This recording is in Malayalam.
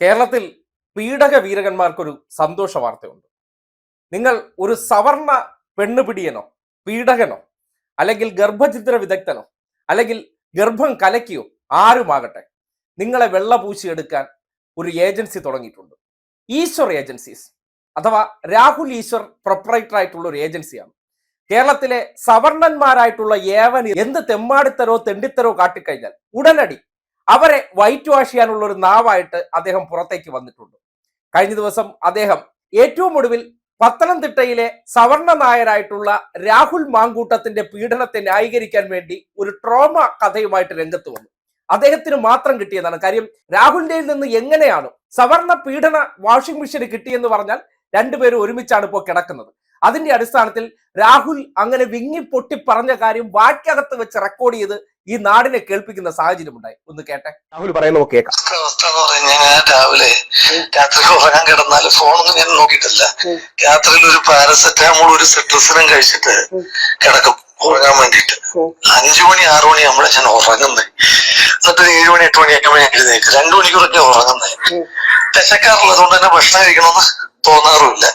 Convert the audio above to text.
കേരളത്തിൽ പീഡക വീരകന്മാർക്കൊരു സന്തോഷ വാർത്തയുണ്ട്. നിങ്ങൾ ഒരു സവർണ പെണ്ണുപിടിയനോ പീഡകനോ അല്ലെങ്കിൽ ഗർഭചിത്ര വിദഗ്ധനോ അല്ലെങ്കിൽ ഗർഭം കലക്കിയോ ആരുമാകട്ടെ നിങ്ങളെ വെള്ളപൂശിയെടുക്കാൻ ഒരു ഏജൻസി തുടങ്ങിയിട്ടുണ്ട്. ഈശ്വർ ഏജൻസീസ് അഥവാ രാഹുൽ ഈശ്വർ പ്രൊപ്പറേറ്റർ ആയിട്ടുള്ള ഒരു ഏജൻസിയാണ്. കേരളത്തിലെ സവർണന്മാരായിട്ടുള്ള ഏവന് എന്ത് തെമ്മാടിത്തരോ തെണ്ടിത്തരോ കാട്ടിക്കഴിഞ്ഞാൽ ഉടനടി അവരെ വൈറ്റ് വാഷ് ചെയ്യാനുള്ള ഒരു നാവായിട്ട് അദ്ദേഹം പുറത്തേക്ക് വന്നിട്ടുണ്ട്. കഴിഞ്ഞ ദിവസം അദ്ദേഹം ഏറ്റവും ഒടുവിൽ പത്തനംതിട്ടയിലെ സവർണ നായരായിട്ടുള്ള രാഹുൽ മാങ്കൂട്ടത്തിന്റെ പീഡനത്തെ ന്യായീകരിക്കാൻ വേണ്ടി ഒരു ട്രോമ കഥയുമായിട്ട് രംഗത്ത് വന്നു. അദ്ദേഹത്തിന് മാത്രം കിട്ടിയതാണ് കാര്യം രാഹുലിന്റെ നിന്ന് എങ്ങനെയാണ് സവർണ പീഡന വാഷിംഗ് മെഷീൻ കിട്ടിയെന്ന് പറഞ്ഞാൽ രണ്ടുപേരും ഒരുമിച്ചാണ് ഇപ്പോൾ കിടക്കുന്നത്. അതിന്റെ അടിസ്ഥാനത്തിൽ രാഹുൽ അങ്ങനെ വിങ്ങി പൊട്ടി പറഞ്ഞ കാര്യം വാക്കകത്ത് വെച്ച് റെക്കോർഡ് ചെയ്ത് ഈ നാടിനെ കേൾപ്പിക്കുന്ന സാഹചര്യം ഉണ്ടായി. ഒന്ന് കേട്ടെ. രാഹുൽ പറയുന്നത് കേൾക്കാം. അവസ്ഥ എന്ന് പറഞ്ഞാൽ ഞാൻ രാവിലെ രാത്രി ഉറങ്ങാൻ കിടന്നാൽ ഫോണൊന്നും ഞാൻ നോക്കിയിട്ടില്ല. രാത്രിയിൽ ഒരു പാരസെറ്റാമോൾ ഒരു സിട്രസിനും കഴിച്ചിട്ട് കിടക്കും ഉറങ്ങാൻ വേണ്ടിട്ട് അഞ്ചു മണി ആറു മണി നമ്മളെ ഞാൻ ഉറങ്ങുന്നത്. എന്നിട്ട് ഒരു ഏഴു മണി എട്ട് മണിയൊക്കെ ഞാൻ എഴുന്നേക്ക് രണ്ടു മണിക്കൂറൊക്കെ ഉറങ്ങുന്നത്. വിശക്കാറുള്ളത് കൊണ്ട് തന്നെ ഭക്ഷണം കഴിക്കണമെന്ന് തോന്നാറുമില്ല.